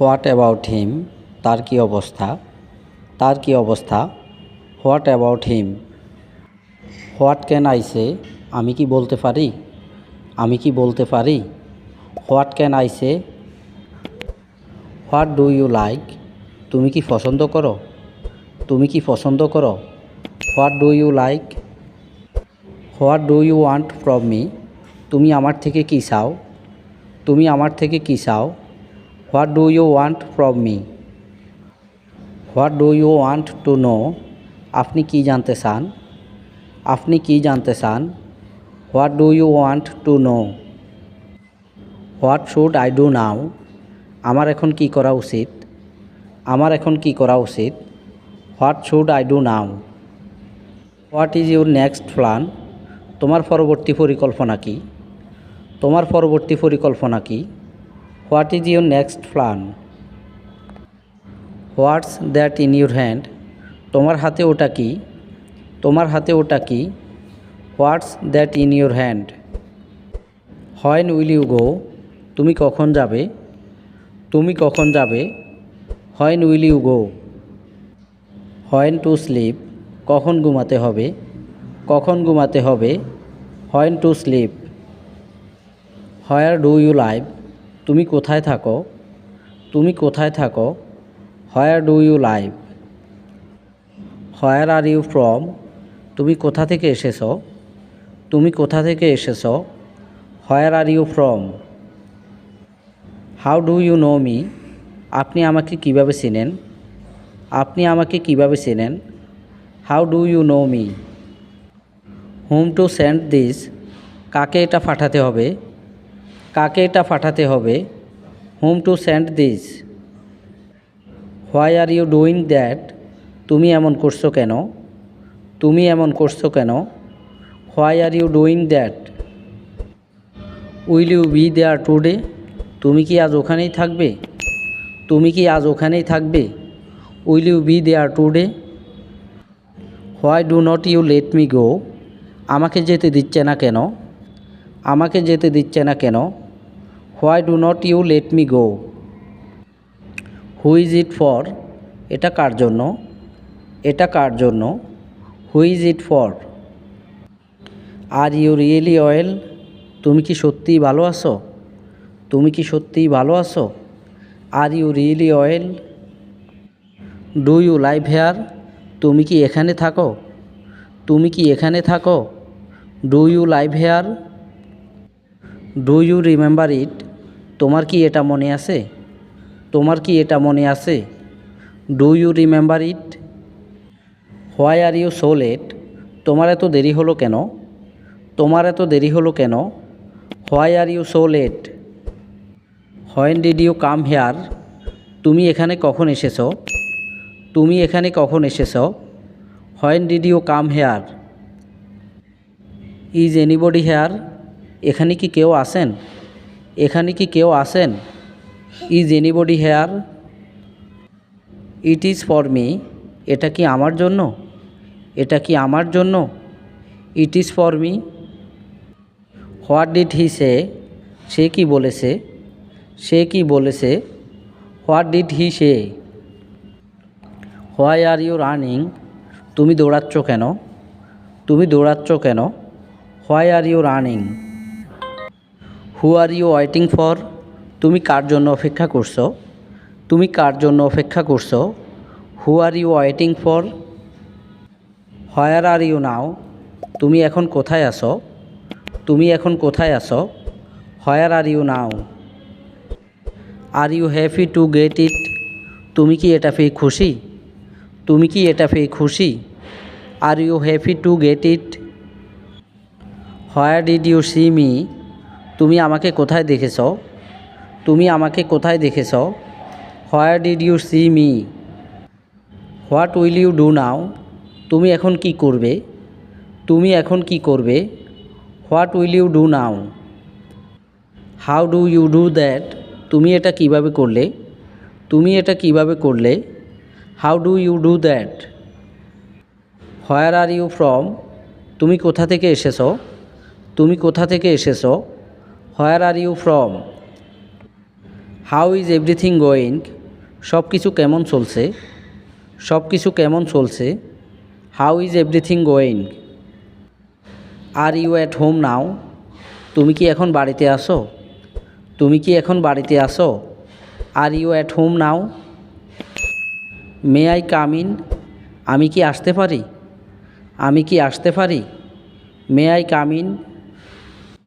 What about হিম, তার কি অবস্থা? তার কি অবস্থা? What about him? What can I say? আমি কি বলতে পারি? আমি কি বলতে পারি? What can I say? What do you like? তুমি কি পছন্দ করো? তুমি কি পছন্দ করো? What do you like? What do you want from me? তুমি আমার থেকে কী চাও? তুমি আমার থেকে কী চাও? What do you want from me what do you want to know আপনি কি জানতে চান? আপনি কি জানতে চান? What do you want to know what should I do now আমার এখন কি করা উচিত? আমার এখন কি করা উচিত? What should I do now what is your next plan তোমার পরবর্তী পরিকল্পনা কি? তোমার পরবর্তী পরিকল্পনা কি? What is your next plan? What's that in your hand? তোমার হাতে ওটা কি? তোমার হাতে ওটা কি? What's that in your hand? When will you go? তুমি কখন যাবে? তুমি কখন যাবে? When will you go? When to sleep? কখন ঘুমাতে হবে? কখন ঘুমাতে হবে? When to sleep? Where do you live? তুমি কোথায় থাকো, তুমি কোথায় থাকো where do you live where are you from তুমি কোথা থেকে এসেছ? তুমি কোথা থেকে এসেছ? Where are you from how do you know me আপনি আমাকে কীভাবে চেনেন? আপনি আমাকে কীভাবে চেনেন? How do you know me whom to send this কাকে এটা পাঠাতে হবে? কাকে এটা পাঠাতে হবে? Whom to send this why are you doing that তুমি এমন করছ কেন? তুমি এমন করছ কেন? Why are you doing that will you be there today তুমি কি আজ ওখানেই থাকবে? তুমি কি আজ ওখানেই থাকবে? Will you be there today why do not you let me go আমাকে যেতে দিচ্ছে না কেন? আমাকে যেতে দিচ্ছে না কেন? Why do not you let me go? Who is it for? এটা কার জন্য? এটা কার জন্য? Who is it for? Are you really well? তুমি কি সত্যিই ভালো আছো? তুমি কি সত্যিই ভালো আছো? Are you really well? Do you live here? তুমি কি এখানে থাকো? তুমি কি এখানে থাকো? Do you live here? Do you remember it? তোমার কি এটা মনে আছে? তোমার কি এটা মনে আছে? Do you remember it why are you so late তোমার এত দেরি হলো কেন? তোমার এত দেরি হলো কেন? Why are you so late when did you come here তুমি এখানে কখন এসেছ? তুমি এখানে কখন এসেছ? When did you come here is anybody here এখানে কি কেউ আসেন এখানে কি কেউ আসেন is anybody here it is for me এটা কি আমার জন্য? এটা কি আমার জন্য? It is for me what did he say সে কি বলেছে? সে কি বলেছে? What did he say why are you running তুমি দৌড়াচ্ছ কেন? তুমি দৌড়াচ্ছ কেন? Why are you running who are you waiting for তুমি কার জন্য অপেক্ষা করছ? তুমি কার জন্য অপেক্ষা করছ? Who are you waiting for where are you now তুমি এখন কোথায় আসো তুমি এখন কোথায় আসো where are you now are you happy to get it তুমি কি এটা পেয়ে খুশি? তুমি কি এটা পেয়ে খুশি? Are you happy to get it where did you see me তুমি আমাকে কোথায় দেখেছ? তুমি আমাকে কোথায় দেখেছ? Where did you see me what will you do now তুমি এখন কি করবে? তুমি এখন কি করবে? What will you do now how do you do that তুমি এটা কীভাবে করলে? তুমি এটা কীভাবে করলে? How do you do that where are you from তুমি কোথা থেকে এসেছ? তুমি কোথা থেকে এসেছ? Where are you from how is everything going সব কিছু কেমন চলছে? সব কিছু কেমন চলছে? How is everything going are you at home now তুমি কি এখন বাড়িতে আসো তুমি কি এখন বাড়িতে আসো are you at home now may I come in আমি কি আসতে পারি? আমি কি আসতে পারি? মে আই কাম ইন